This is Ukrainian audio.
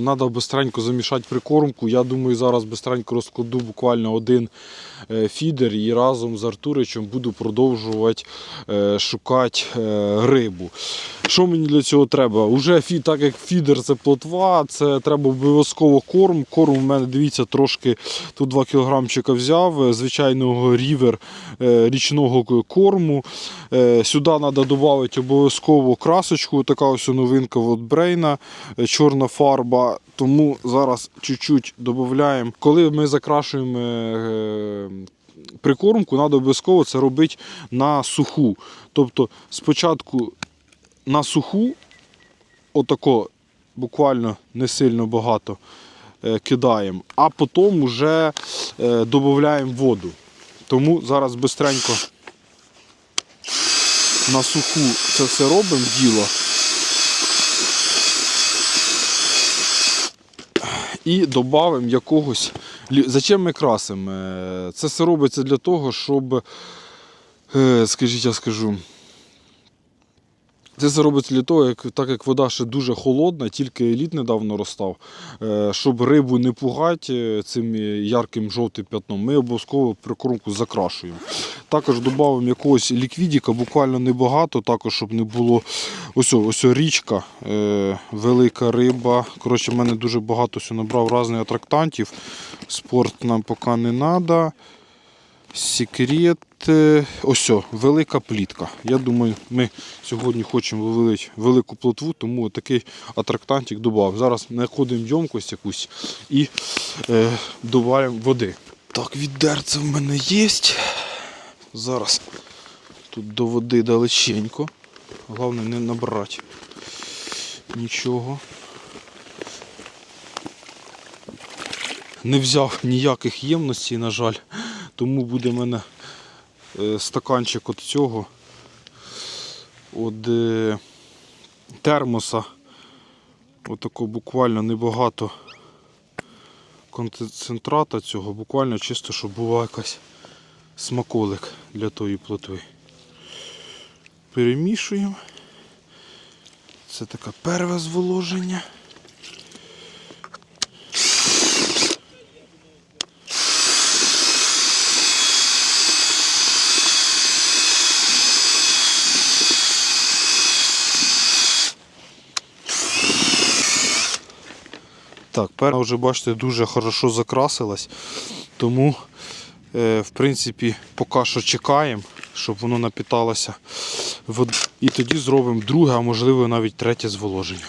Треба бистренько замішати прикормку. Я думаю, зараз бистренько розкладу буквально один е, фідер і разом з Артуричем буду продовжувати е, шукати е, рибу. Що мені для цього треба? Уже фі, так як фідер це плотва, це треба обов'язково корм. Корм у мене, дивіться, трошки тут 2 кілограмчика взяв, е, звичайного рівер е, річного корму. Е, Сюди треба додати обов'язково красочку. Така ось новинка від Брейна, чорна фарба. Тому зараз чуть-чуть додаємо. Коли ми закрашуємо прикормку, треба обов'язково це робити на суху. Тобто спочатку на суху, отако буквально не сильно багато е, кидаємо, а потім вже додаємо воду. Тому зараз бистренько на суху це все робимо діло. І додаємо якогось. Зачем ми красимо? Е, Це все робиться для того, щоб, е, скажіть, я скажу. Це все робиться для того, як, так як вода ще дуже холодна, тільки еліт недавно розстав, е, щоб рибу не пугати е, цим ярким жовтим п'ятном, ми обов'язково прикормку закрашуємо. Також додаємо якогось ліквідіка, буквально небагато, також, щоб не було ось, ось річка, е, велика риба. Коротше, в мене дуже багато набрав різних атрактантів. Спорт нам поки не треба. Секрет. Ось, о, велика плітка. Я думаю, ми сьогодні хочемо вилити велику плотву, тому такий атрактантик додав. Зараз знаходимо ємкость якусь і е, додаємо води. Так, відерце в мене є. Зараз тут до води далеченько. Головне не набрати нічого. Не взяв ніяких ємностей, на жаль, тому буде в мене е, стаканчик от цього от е, термоса. Отако буквально небагато концентрата цього, буквально чисто, щоб була якась смаколик для тої плотви. Перемішуємо. Це таке перше зволоження. Так, перна вже бачите дуже хорошо закрасилась. Тому, е, в принципі, поки що чекаємо, щоб воно напіталося. вод- І тоді зробимо друге, а можливо навіть третє зволоження.